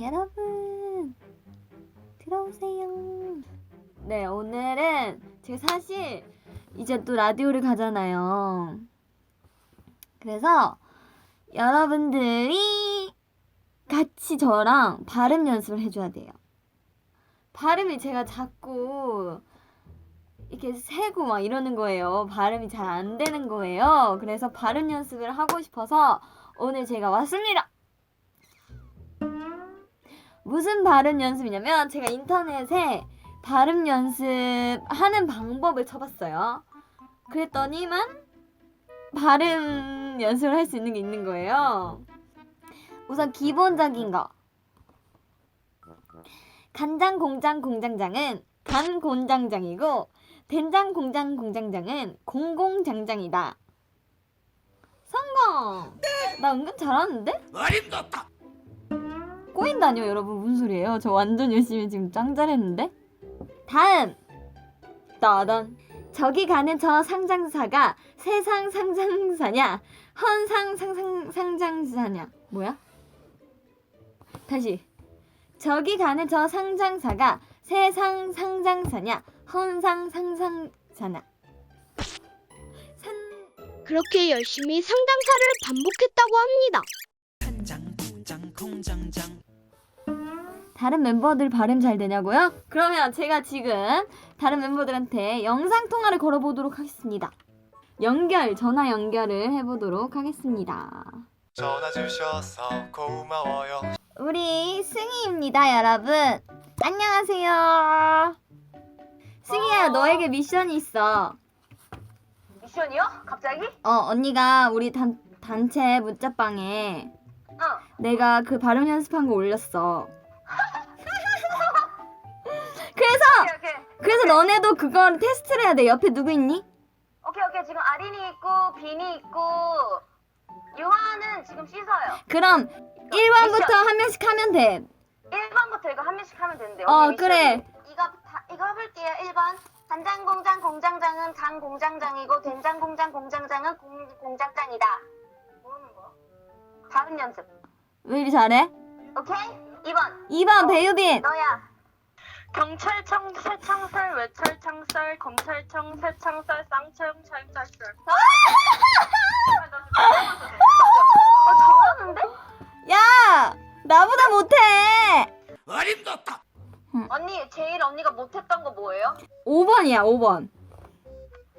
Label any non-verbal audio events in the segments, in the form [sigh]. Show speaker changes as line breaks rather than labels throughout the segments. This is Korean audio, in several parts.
여러분 들어오세요. 네 오늘은 제가 사실 이제 또 라디오를 가잖아요. 그래서 여러분들이 같이 저랑 발음 연습을 해줘야 돼요. 발음이 제가 자꾸 이렇게 세고 막 이러는 거예요. 발음이 잘 안 되는 거예요. 그래서 발음 연습을 하고 싶어서 오늘 제가 왔습니다. 무슨 발음 연습이냐면 제가 인터넷에 발음 연습하는 방법을 쳐봤어요. 그랬더니만 발음 연습을 할 수 있는 게 있는 거예요. 우선 기본적인 거. 간장 공장 공장장은 간 공장장이고 된장 공장 공장장은 공공장장이다. 성공. 나 은근 잘하는데? 어림도 없다. 꼬인다니요 여러분 무슨 소리예요? 저 완전 열심히 지금 짱 잘했는데? 다음 따단 저기 가는 저 상장사가 세상 상장사냐 헌상 상상 상장사냐 뭐야? 다시 저기 가는 저 상장사가 세상 상장사냐 헌상 상상사냐 산 그렇게 열심히 상장사를 반복했다고 합니다. 다른 멤버들 발음 잘 되냐고요? 그러면 제가 지금 다른 멤버들한테 영상 통화를 걸어보도록 하겠습니다. 연결, 전화 연결을 해보도록 하겠습니다. 전화 주셔서 고마워요. 우리 승희입니다, 여러분. 안녕하세요. 승희야, 어. 너에게 미션이 있어.
미션이요? 갑자기?
어, 언니가 우리 단, 단체 문자방에 어. 내가 그 발음 연습한 거 올렸어. 너네도 그걸 테스트를 해야 돼. 옆에 누구 있니?
오케이 오케이 지금 아린이 있고 빈이 있고 유아는 지금 씻어요.
그럼 1번부터 미션. 한 명씩 하면 돼.
1번부터 이거 한 명씩 하면 되는데.
어, 그래.
이거 다, 이거 해볼게요. 1번 간장 공장 공장장은 장 공장장이고 된장 공장 공장장은 공, 공장장이다. 모르는 거. 다음 연습.
왜 이리 잘해?
오케이. 2번.
2번 어, 배유빈.
너야.
경찰청 새창살 외철창살 검찰청 새창살 쌍청 찰찰살 아! 아,
나 잘하고 있어. 아, 잘하는데?
야! 나보다 못해! 어림도 없다.
언니 제일 언니가 못했던 거 뭐예요?
5번이야, 5번.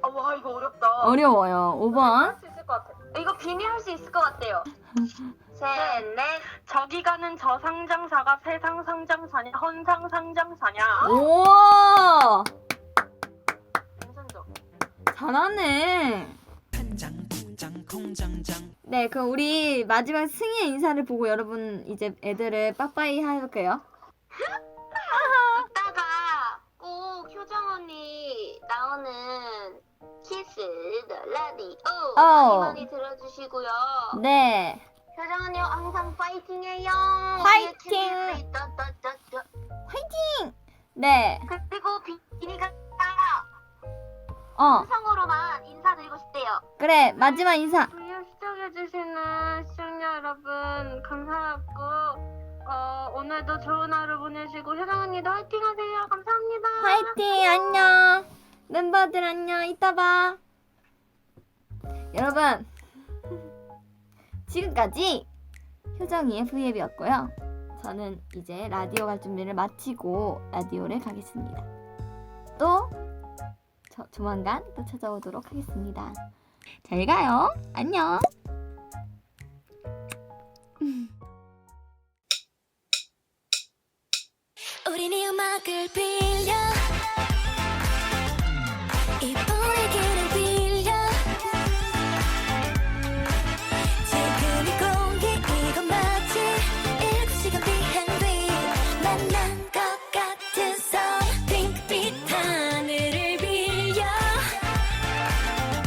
아와 이거 어렵다
어려워요, 5번. 할수 있을 것
같아 이거 비밀 할수 있을 것 같아요 [laughs] 셋, 넷.
저기 가는 저 상장사가 세상 상장사냐, 헌상 상장사냐. 오괜
잘하네. 한장 통장 콩장장 네, 그럼 우리 마지막 승희의 인사를 보고 여러분 이제 애들을 빠빠이 해게요
이따가 꼭 효정 언니 나오는 키스 더 라디오 어. 많이 많이 들어주시고요. 네. 사랑해요. 항상 파이팅해요. 파이팅!
파이팅
네, 네, 그리고 비- 니가 어, 음성으로만 인사드리고 싶대요.
그래, 마지막 인사.
방역 시청해주시는 시청자 여러분 감사하고 어, 오늘도 좋은 하루 보내시고 효정 언니도 화이팅 하세요. 감사합니다.
화이팅 안녕 멤버들 안녕 이따 봐 여러분 지금까지 효정이의 V앱이었고요. 저는 이제 라디오 갈 준비를 마치고 라디오를 가겠습니다. 또 저, 조만간 또 찾아오도록 하겠습니다. 잘 가요. 안녕. 우린 이 음악을 빌려